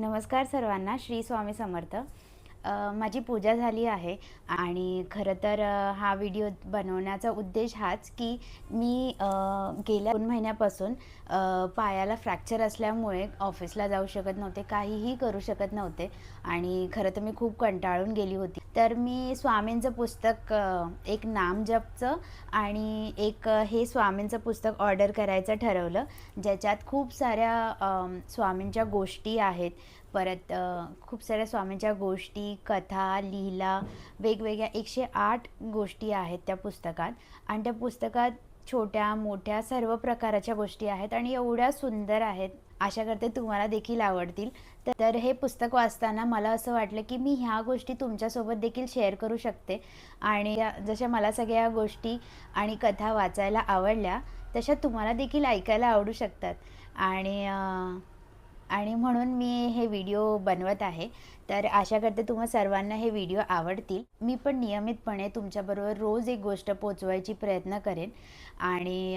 नमस्कार सर्वांना श्री स्वामी समर्थ. माझी पूजा झाली आहे आणि खरं तर हा व्हिडिओ बनवण्याचा उद्देश हाच की मी गेल्या दोन महिन्यापासून पायाला फ्रॅक्चर असल्यामुळे ऑफिसला जाऊ शकत नव्हते काहीही करू शकत नव्हते आणि खरं तर मी खूप कंटाळून गेली होती. तर मी स्वामींचं पुस्तक एक एक नामजपचं आणि एक हे स्वामींचं पुस्तक ऑर्डर करायचं ठरवलं ज्याच्यात खूप साऱ्या स्वामींच्या गोष्टी आहेत. परत खूप साऱ्या स्वामींच्या गोष्टी कथा लिहिला वेगवेगळ्या एकशे आठ गोष्टी आहेत त्या पुस्तकात. आणि त्या पुस्तकात छोट्या मोठ्या सर्व प्रकाराच्या गोष्टी आहेत आणि एवढ्या सुंदर आहेत आशा करते तुम्हाला देखील आवडतील. तर- हे पुस्तक वाचताना मला असं वाटलं की मी ह्या गोष्टी तुमच्यासोबत देखील शेअर करू शकते. आणि जशा मला सगळ्या गोष्टी आणि कथा वाचायला आवडल्या तशा तुम्हाला देखील ऐकायला आवडू शकतात. आणि आणि म्हणून मी हे व्हिडिओ बनवत आहे. तर आशा करते तुम्हा सर्वांना हे व्हिडिओ आवडतील. मी पण नियमितपणे तुमच्याबरोबर रोज एक गोष्ट पोचवायची प्रयत्न करेन. आणि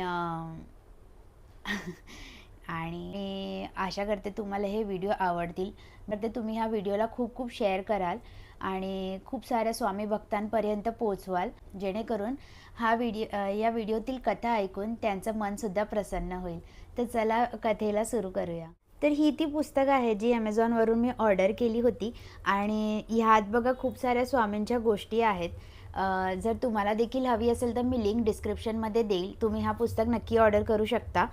आणि मी आशा करते तुम्हाला हे व्हिडिओ आवडतील. तर ते तुम्ही ह्या व्हिडिओला खूप खूप शेअर कराल आणि खूप साऱ्या स्वामी भक्तांपर्यंत पोचवाल. जेणेकरून हा व्हिडिओ या व्हिडिओतील कथा ऐकून त्यांचं मनसुद्धा प्रसन्न होईल. तर चला कथेला सुरू करूया. तर ही ती पुस्तकं आहेत जी ॲमेझॉनवरून मी ऑर्डर केली होती. आणि ह्यात बघा खूप साऱ्या स्वामींच्या गोष्टी आहेत. जर तुम्हाला देखील हवी असेल तर मी लिंक डिस्क्रिप्शनमध्ये देईल. तुम्ही हा पुस्तक नक्की ऑर्डर करू शकता.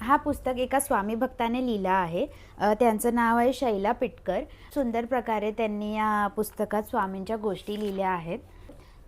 हा पुस्तक एका स्वामी भक्ताने लिहिला आहे. त्यांचं नाव आहे शैला पिटकर. सुंदर प्रकारे त्यांनी या पुस्तकात स्वामींच्या गोष्टी लिहिल्या आहेत.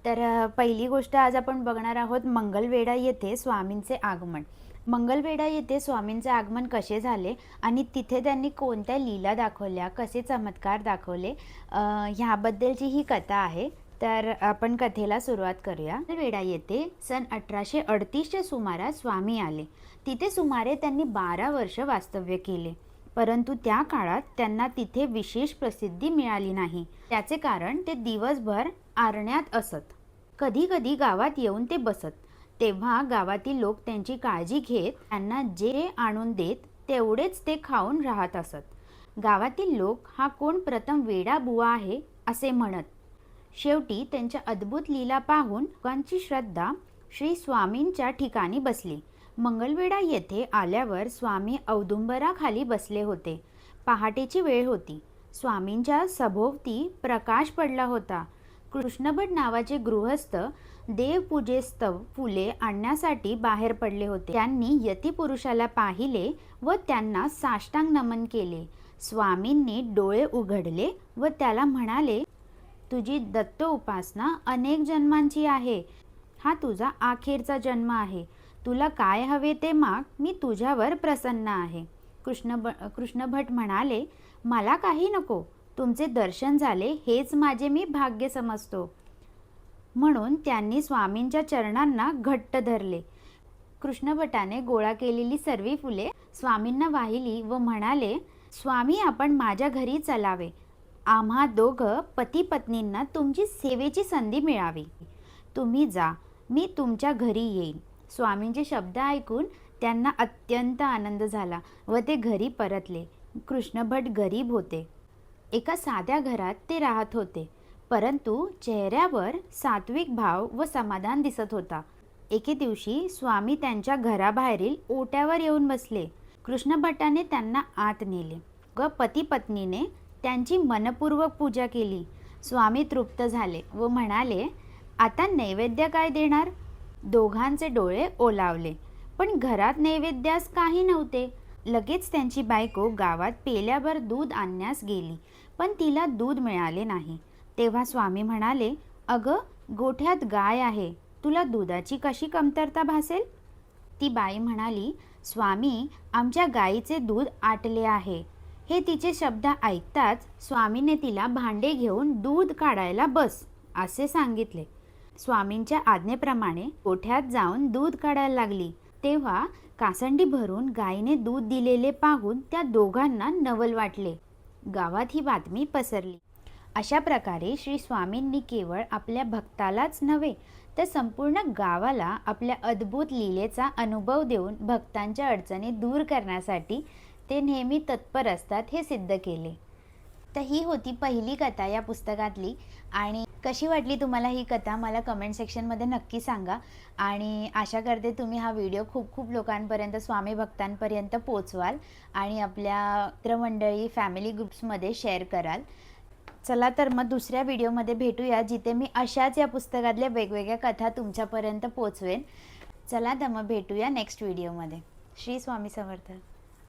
तर पहिली गोष्ट आज आपण बघणार आहोत मंगलवेढा येथे स्वामींचे आगमन. मंगलवेढा येथे स्वामींचे आगमन कसे झाले आणि तिथे त्यांनी कोणत्या लीला दाखवल्या कसे चमत्कार दाखवले ह्याबद्दलची ही कथा आहे. तर आपण कथेला सुरुवात करूया. वेडा येथे सन अठराशे अडतीसच्या सुमारास स्वामी आले. तिथे सुमारे त्यांनी बारा वर्ष वास्तव्य केले. परंतु त्या काळात त्यांना तिथे विशेष प्रसिद्धी मिळाली नाही. त्याचे कारण ते दिवसभर आरण्यात असत. कधी कधी गावात येऊन ते बसत. तेव्हा गावातील लोक त्यांची काळजी घेत त्यांना जे आणून देत तेवढेच ते खाऊन राहत असत. गावातील लोक हा कोण प्रथम वेडा बुवा आहे? असे म्हणत. शेवटी त्यांच्या अद्भुत लीला पाहून लोकांची श्रद्धा श्री स्वामींच्या ठिकाणी बसली. मंगलवेढा येथे आल्यावर स्वामी औदुंबराखाली बसले होते. पहाटेची वेळ होती. स्वामींच्या सभोवती प्रकाश पडला होता. कृष्णभट नावाचे गृहस्थ देवपूजेस्तव फुले आणण्यासाठी बाहेर पडले होते. त्यांनी यतिपुरुषाला पाहिले व त्यांना साष्टांग नमन केले. स्वामींनी डोळे उघडले व त्याला म्हणाले तुझी दत्त उपासना अनेक जन्मांची आहे. हा तुझा अखेरचा जन्म आहे. तुला काय हवे ते माग मी तुझ्यावर प्रसन्न आहे. कृष्ण ब कृष्णभट म्हणाले मला काही नको. तुमचे दर्शन झाले हेच माझे मी भाग्य समजतो. म्हणून त्यांनी स्वामींच्या चरणांना घट्ट धरले. कृष्णभटाने गोळा केलेली सर्व फुले स्वामींना वाहिली व म्हणाले स्वामी आपण माझ्या घरी चलावे. आम्हा दोघं पती पत्नींना तुमची सेवेची संधी मिळावी. तुम्ही जा मी तुमच्या घरी येईन. स्वामींचे शब्द ऐकून त्यांना अत्यंत आनंद झाला व ते घरी परतले. कृष्णभट गरीब होते. एका साध्या घरात ते राहत होते. परंतु चेहऱ्यावर सात्विक भाव व समाधान दिसत होता. एके दिवशी स्वामी त्यांच्या घराबाहेरील ओट्यावर येऊन बसले. कृष्णभट्टाने त्यांना आत नेले व पती पत्नीने त्यांची मनपूर्वक पूजा केली. स्वामी तृप्त झाले व म्हणाले आता नैवेद्य काय देणार? दोघांचे डोळे ओलावले. पण घरात नैवेद्यास काही नव्हते. लगेच त्यांची बायको गावात पेल्यावर दूध आणण्यास गेली. पण तिला दूध मिळाले नाही. तेव्हा स्वामी म्हणाले अगं गोठ्यात गाय आहे तुला दुधाची कशी कमतरता भासेल? ती बाई म्हणाली स्वामी आमच्या गायीचे दूध आटले आहे. हे तिचे शब्द ऐकताच स्वामीने तिला भांडे घेऊन दूध काढायला बस असे सांगितले. स्वामींच्या आज्ञेप्रमाणे गोठ्यात जाऊन दूध काढायला लागली. तेव्हा कासंडी भरून गायीने दूध दिलेले पाहून त्या दोघांना नवल वाटले. गावात ही बातमी पसरली. अशा प्रकारे श्री स्वामींनी केवळ आपल्या भक्तालाच नव्हे तर संपूर्ण गावाला आपल्या अद्भुत लीलेचा अनुभव देऊन भक्तांच्या अडचणी दूर करण्यासाठी ते नेहमी तत्पर असतात हे सिद्ध केले. तर ही होती पहिली कथा या पुस्तकातली आणि कशी वाटली तुम्हाला ही कथा मला कमेंट सेक्शनमध्ये नक्की सांगा आणि आशा करते तुम्ही हा व्हिडिओ खूप खूप लोकांपर्यंत स्वामी भक्तांपर्यंत पोचवाल आणि आपल्या मित्रमंडळी फॅमिली ग्रुप्समध्ये शेअर कराल. चला तर मग दुसऱ्या व्हिडिओमध्ये भेटूया जिथे मी अशाच या पुस्तकातल्या वेगवेगळ्या कथा तुमच्यापर्यंत पोचवेन. चला तर मग भेटूया नेक्स्ट व्हिडिओमध्ये श्री स्वामी समर्थ.